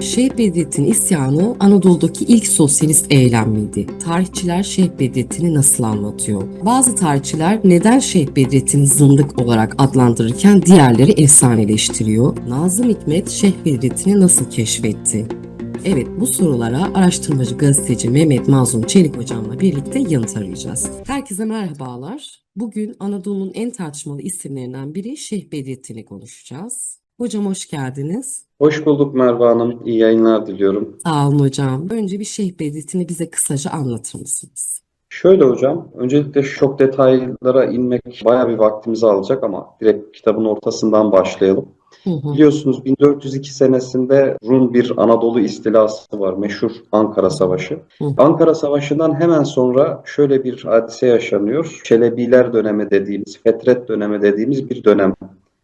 Şeyh Bedrettin isyanı Anadolu'daki ilk sosyalist eylem miydi? Tarihçiler Şeyh Bedrettin'i nasıl anlatıyor? Bazı tarihçiler neden Şeyh Bedrettin'i zındık olarak adlandırırken diğerleri efsaneleştiriyor? Nazım Hikmet Şeyh Bedrettin'i nasıl keşfetti? Evet bu sorulara araştırmacı gazeteci Mehmet Mazlum Çelik hocamla birlikte yanıt arayacağız. Herkese merhabalar. Bugün Anadolu'nun en tartışmalı isimlerinden biri Şeyh Bedrettin'i konuşacağız. Hocam hoş geldiniz. Hoş bulduk Merve Hanım. İyi yayınlar diliyorum. Sağ olun hocam. Önce bir Şeyh Bedrettin'i bize kısaca anlatır mısınız? Şöyle hocam, öncelikle çok detaylara inmek bayağı bir vaktimizi alacak ama direkt kitabın ortasından başlayalım. Hı hı. Biliyorsunuz 1402 senesinde Rum bir Anadolu istilası var. Meşhur Ankara Savaşı. Hı. Ankara Savaşı'ndan hemen sonra şöyle bir hadise yaşanıyor. Çelebiler dönemi dediğimiz, Fetret dönemi dediğimiz bir dönem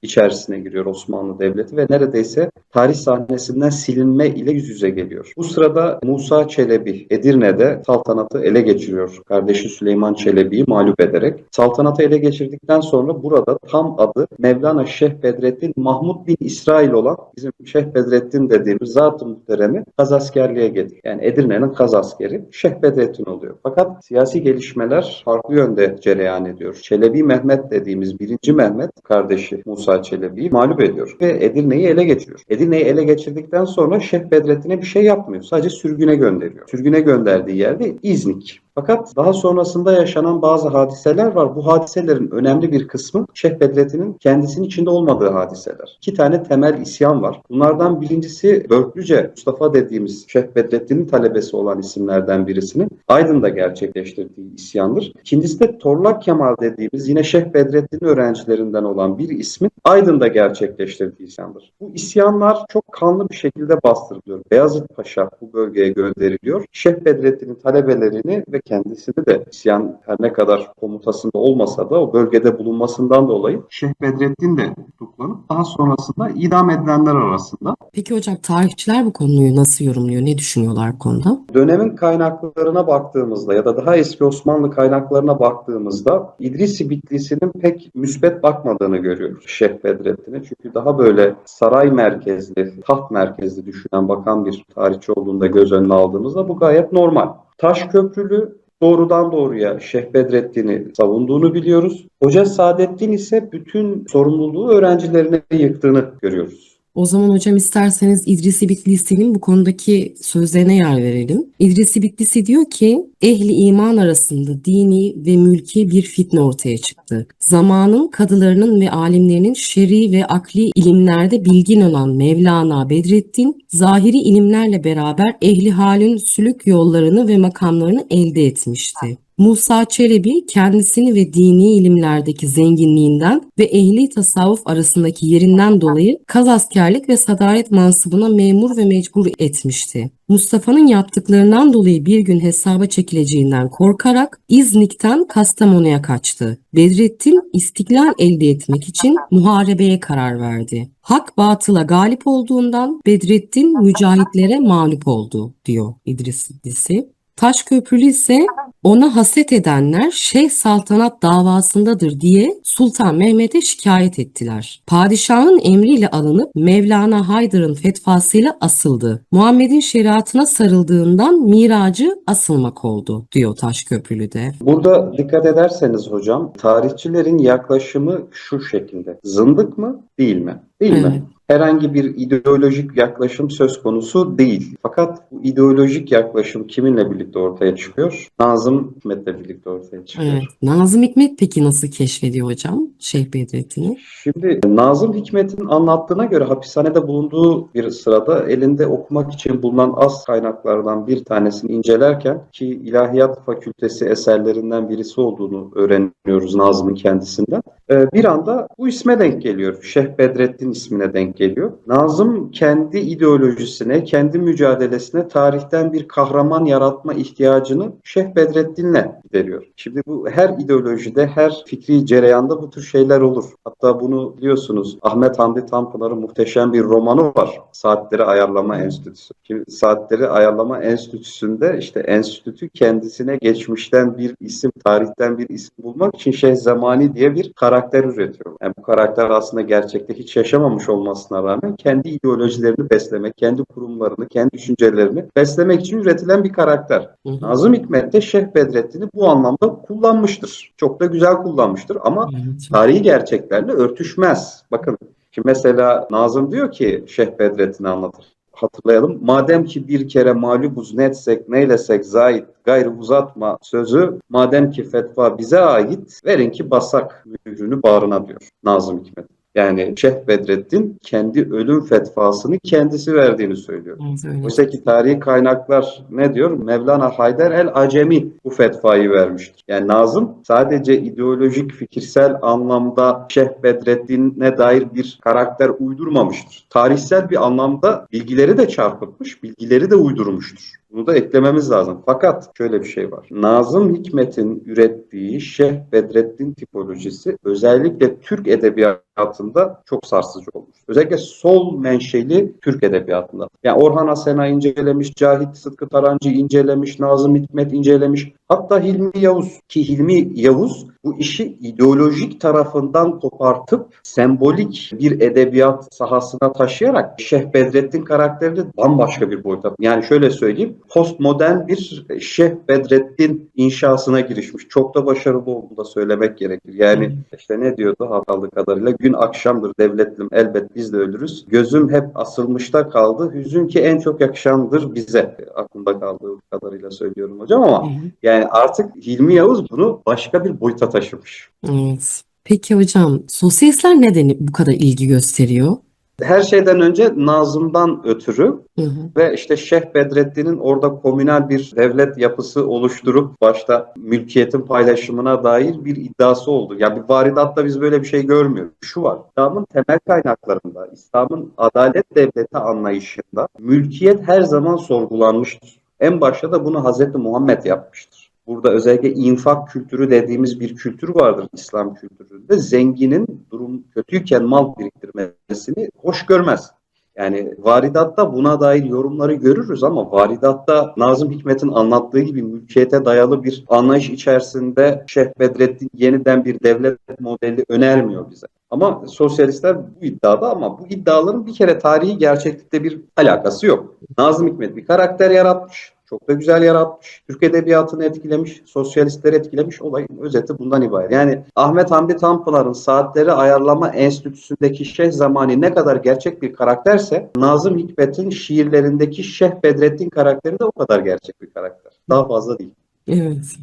içerisine giriyor Osmanlı Devleti ve neredeyse tarih sahnesinden silinme ile yüz yüze geliyor. Bu sırada Musa Çelebi Edirne'de saltanatı ele geçiriyor. Kardeşi Süleyman Çelebi'yi mağlup ederek. Saltanatı ele geçirdikten sonra burada tam adı Mevlana Şeyh Bedrettin Mahmud bin İsrail olan bizim Şeyh Bedrettin dediğimiz zat-ı muhteremi kazaskerliğe getiriyor. Yani Edirne'nin kazaskeri Şeyh Bedrettin oluyor. Fakat siyasi gelişmeler farklı yönde cereyan ediyor. Çelebi Mehmet dediğimiz birinci Mehmet kardeşi Musa Çelebi'yi mağlup ediyor ve Edirne'yi ele geçiriyor. Edirne'yi ele geçirdikten sonra Şeyh Bedrettin'e bir şey yapmıyor. Sadece sürgüne gönderiyor. Sürgüne gönderdiği yerde İznik. Fakat daha sonrasında yaşanan bazı hadiseler var. Bu hadiselerin önemli bir kısmı Şeyh Bedrettin'in kendisinin içinde olmadığı hadiseler. İki tane temel isyan var. Bunlardan birincisi Börklüce Mustafa dediğimiz Şeyh Bedrettin'in talebesi olan isimlerden birisinin Aydın'da gerçekleştirdiği isyandır. İkincisi de Torlak Kemal dediğimiz yine Şeyh Bedrettin öğrencilerinden olan bir ismin Aydın'da gerçekleştirdiği isyandır. Bu isyanlar çok kanlı bir şekilde bastırılıyor. Beyazıt Paşa bu bölgeye gönderiliyor. Şeyh Bedrettin'in talebelerini ve kendisini de isyan her ne kadar komutasında olmasa da o bölgede bulunmasından dolayı Şeyh Bedrettin de tutuklanıp daha sonrasında idam edilenler arasında. Peki hocam tarihçiler bu konuyu nasıl yorumluyor? Ne düşünüyorlar bu konuda? Dönemin kaynaklarına baktığımızda ya da daha eski Osmanlı kaynaklarına baktığımızda İdrisi Bitlisi'nin pek müsbet bakmadığını görüyoruz Şeyh Bedrettin'e. Çünkü daha böyle saray merkezli, taht merkezli düşünen bakan bir tarihçi olduğunda göz önüne aldığımızda bu gayet normal. Taşköprülü doğrudan doğruya Şeyh Bedrettin'i savunduğunu biliyoruz. Hoca Saadettin ise bütün sorumluluğu öğrencilerine yıktığını görüyoruz. O zaman hocam isterseniz İdrisi Bitlisi'nin bu konudaki sözlerine yer verelim. İdrisi Bitlisi diyor ki, ehli iman arasında dini ve mülki bir fitne ortaya çıktı. Zamanın kadılarının ve alimlerinin şer'i ve akli ilimlerde bilgin olan Mevlana Bedrettin, zahiri ilimlerle beraber ehli halin sülük yollarını ve makamlarını elde etmişti. Musa Çelebi kendisini ve dini ilimlerdeki zenginliğinden ve ehli tasavvuf arasındaki yerinden dolayı kazaskerlik ve sadaret mansıbına memur ve mecbur etmişti. Mustafa'nın yaptıklarından dolayı bir gün hesaba çekileceğinden korkarak İznik'ten Kastamonu'ya kaçtı. Bedrettin istiklal elde etmek için muharebeye karar verdi. Hak batıla galip olduğundan Bedrettin mücahitlere mağlup oldu diyor İdris İdrisi. Taşköprülü ise ona haset edenler Şeyh Saltanat davasındadır diye Sultan Mehmet'e şikayet ettiler. Padişahın emriyle alınıp Mevlana Haydar'ın fetvasıyla asıldı. Muhammed'in şeriatına sarıldığından miracı asılmak oldu diyor Taşköprülü'de. Burada dikkat ederseniz hocam tarihçilerin yaklaşımı şu şekilde. Zındık mı değil mi? Değil mi? Herhangi bir ideolojik yaklaşım söz konusu değil. Fakat bu ideolojik yaklaşım kiminle birlikte ortaya çıkıyor? Nazım Hikmet'le birlikte ortaya çıkıyor. Evet. Nazım Hikmet peki nasıl keşfediyor hocam Şeyh Bedrettin'i? Şimdi Nazım Hikmet'in anlattığına göre hapishanede bulunduğu bir sırada elinde okumak için bulunan az kaynaklardan bir tanesini incelerken ki İlahiyat Fakültesi eserlerinden birisi olduğunu öğreniyoruz Nazım'ın kendisinden. Ee, Bir anda bu isme denk geliyor. Şeyh Bedrettin ismine denk geliyor. Nazım kendi ideolojisine, kendi mücadelesine tarihten bir kahraman yaratma ihtiyacını Şeyh Bedrettin'le gideriyor. Şimdi bu her ideolojide, her fikri cereyanda bu tür şeyler olur. Hatta bunu biliyorsunuz Ahmet Hamdi Tanpınar'ın muhteşem bir romanı var. Saatleri Ayarlama Enstitüsü. Şimdi Saatleri Ayarlama Enstitüsü'nde işte enstitü kendisine geçmişten bir isim, tarihten bir isim bulmak için Şeyh Zemani diye bir karar karakter üretiyor. Yani bu karakter aslında gerçekte hiç yaşamamış olmasına rağmen kendi ideolojilerini beslemek, kendi kurumlarını, kendi düşüncelerini beslemek için üretilen bir karakter. Hı hı. Nazım Hikmet de Şeyh Bedrettin'i bu anlamda kullanmıştır. Çok da güzel kullanmıştır ama Evet. tarihi gerçeklerle örtüşmez. Bakın şimdi mesela Nazım diyor ki Şeyh Bedrettin'i anlatır. Hatırlayalım. Madem ki bir kere mağlubuz netsek neylesek zahit gayrı uzatma sözü madem ki fetva bize ait verin ki basak mührünü bağrına diyor Nazım Hikmet. Yani Şeyh Bedrettin kendi ölüm fetvasını kendisi verdiğini söylüyor. Evet. Oysa ki tarihi kaynaklar ne diyor? Mevlana Haydar el Acemi bu fetvayı vermiştir. Yani Nazım sadece ideolojik, fikirsel anlamda Şeyh Bedrettin'e dair bir karakter uydurmamıştır. Tarihsel bir anlamda bilgileri de çarpıtmış, bilgileri de uydurmuştur. Bunu da eklememiz lazım. Fakat şöyle bir şey var. Nazım Hikmet'in ürettiği Şeyh Bedrettin tipolojisi özellikle Türk edebiyatında çok sarsıcı olmuş. Özellikle sol menşeli Türk edebiyatında. Yani Orhan Asena incelemiş, Cahit Sıtkı Tarancı incelemiş, Nazım Hikmet incelemiş. Hatta Hilmi Yavuz ki Hilmi Yavuz bu işi ideolojik tarafından kopartıp sembolik bir edebiyat sahasına taşıyarak Şeyh Bedrettin karakterini bambaşka bir boyuta. Yani şöyle söyleyeyim, postmodern bir Şeyh Bedrettin inşasına girişmiş. Çok da başarılı olduğunu da söylemek gerekir. Yani işte ne diyordu hatalı kadarıyla gün akşamdır devletlim elbet biz de ölürüz. Gözüm hep asılmışta kaldı. Hüzün ki en çok yakışandır bize. Aklımda kaldığı kadarıyla söylüyorum hocam ama hı. Yani artık Hilmi Yavuz bunu başka bir boyuta taşımış. Evet. Peki hocam, sosyalistler neden bu kadar ilgi gösteriyor? Her şeyden önce Nazım'dan ötürü Hı hı. ve işte Şeyh Bedrettin'in orada komünel bir devlet yapısı oluşturup başta mülkiyetin paylaşımına dair bir iddiası oldu. Yani bir varidatta biz böyle bir şey görmüyoruz. Şu var, İslam'ın temel kaynaklarında, İslam'ın adalet devleti anlayışında mülkiyet her zaman sorgulanmıştır. En başta da bunu Hazreti Muhammed yapmıştır. Burada özellikle infak kültürü dediğimiz bir kültür vardır İslam kültüründe. Zenginin durum kötüyken mal biriktirmesini hoş görmez. Yani varidatta buna dair yorumları görürüz ama varidatta Nazım Hikmet'in anlattığı gibi mülkiyete dayalı bir anlayış içerisinde Şeyh Bedrettin yeniden bir devlet modeli önermiyor bize. Ama sosyalistler bu iddiada ama bu iddiaların bir kere tarihi gerçeklikte bir alakası yok. Nazım Hikmet bir karakter yaratmış. Çok da güzel yaratmış. Türk edebiyatını etkilemiş, sosyalistleri etkilemiş. Olayın özeti bundan ibaret. Yani Ahmet Hamdi Tanpınar'ın Saatleri Ayarlama Enstitüsü'ndeki Şeyh Zamani ne kadar gerçek bir karakterse Nazım Hikmet'in şiirlerindeki Şeyh Bedrettin karakteri de o kadar gerçek bir karakter. Daha fazla değil. Evet.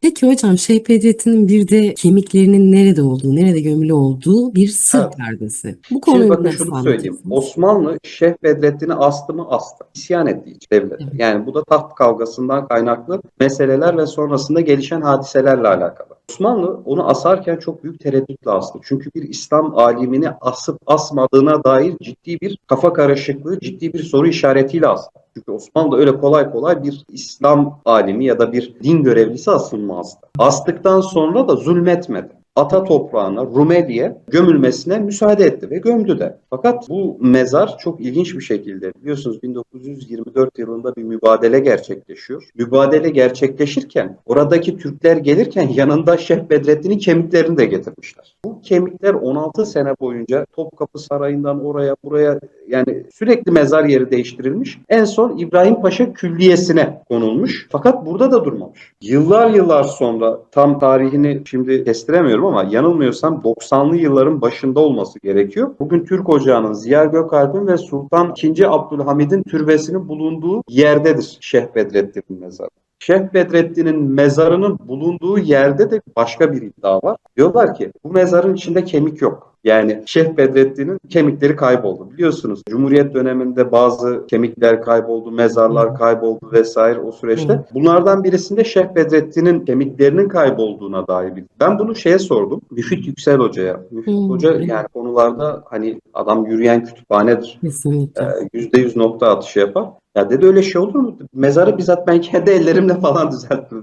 Peki hocam, Şeyh Bedrettin'in bir de kemiklerinin nerede olduğu, nerede gömülü olduğu bir sır Evet. perdesi. Bu Şimdi konuyu bakın nasıl şunu söyleyeyim. Osmanlı Şeyh Bedrettin'i astı mı astı. İsyan ettiği için devlet. Evet. Yani bu da taht kavgasından kaynaklı meseleler ve sonrasında gelişen hadiselerle alakalı. Osmanlı onu asarken çok büyük tereddütle astı. Çünkü bir İslam alimini asıp asmadığına dair ciddi bir kafa karışıklığı, ciddi bir soru işaretiyle astı. Çünkü Osmanlı öyle kolay kolay bir İslam alimi ya da bir din görevlisi asılmazdı. Astıktan sonra da zulmetmedi. Ata toprağına, Rumeli'ye gömülmesine müsaade etti ve gömdü de. Fakat bu mezar çok ilginç bir şekilde biliyorsunuz 1924 yılında bir mübadele gerçekleşiyor. Mübadele gerçekleşirken oradaki Türkler gelirken yanında Şeyh Bedrettin'in kemiklerini de getirmişler. Bu kemikler 16 sene boyunca Topkapı Sarayı'ndan oraya buraya yani sürekli mezar yeri değiştirilmiş. En son İbrahim Paşa Külliyesi'ne konulmuş. Fakat burada da durmamış. Yıllar yıllar sonra tam tarihini şimdi kestiremiyorum ama yanılmıyorsam 90'lı yılların başında olması gerekiyor. Bugün Türk Ocağı'nın Ziya Gökalp'in ve Sultan II. Abdülhamid'in türbesinin bulunduğu yerdedir Şeyh Bedrettin'in mezarı. Şeyh Bedrettin'in mezarının bulunduğu yerde de başka bir iddia var. Diyorlar ki bu mezarın içinde kemik yok. Yani Şeyh Bedrettin'in kemikleri kayboldu. Biliyorsunuz Cumhuriyet döneminde bazı kemikler kayboldu, mezarlar kayboldu vesaire o süreçte. Bunlardan birisinde Şeyh Bedrettin'in kemiklerinin kaybolduğuna dair bir. Ben bunu şeye sordum. Müfit Yüksel Hoca'ya. Müfit Hmm. Hoca yani konularda hani adam yürüyen kütüphanedir. Kesinlikle. Ee, Yüzde yüz nokta atışı yapar. Ya dedi öyle şey olur mu? Mezarı bizzat ben kendi ellerimle falan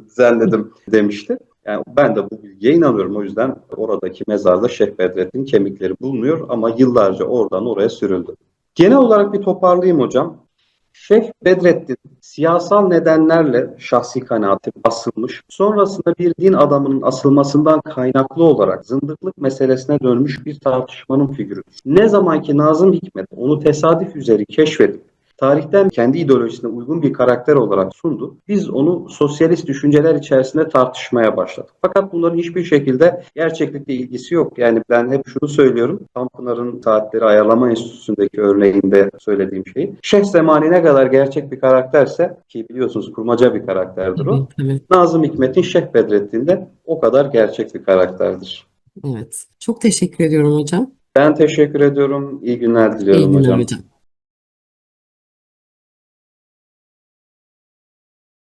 düzenledim demişti. Yani ben de bu bilgiye inanıyorum. O yüzden oradaki mezarda Şeyh Bedrettin kemikleri bulunuyor ama yıllarca oradan oraya sürüldü. Genel olarak bir toparlayayım hocam. Şeyh Bedrettin siyasal nedenlerle şahsi kanaati asılmış. Sonrasında bir din adamının asılmasından kaynaklı olarak zındıklık meselesine dönmüş bir tartışmanın figürü. Ne zaman ki Nazım Hikmet onu tesadüf üzeri keşfedip tarihten kendi ideolojisine uygun bir karakter olarak sundu. Biz onu sosyalist düşünceler içerisinde tartışmaya başladık. Fakat bunların hiçbir şekilde gerçeklikle ilgisi yok. Yani ben hep şunu söylüyorum. Tanpınar'ın Saatleri Ayarlama Enstitüsü'ndeki örneğinde söylediğim şey. Şeyh Zemani ne kadar gerçek bir karakterse ki biliyorsunuz kurmaca bir karakterdir o. Evet, evet, Nazım Hikmet'in Şeyh Bedrettin de o kadar gerçek bir karakterdir. evet. Çok teşekkür ediyorum hocam. Ben teşekkür ediyorum. İyi günler İyi diliyorum günler hocam. hocam.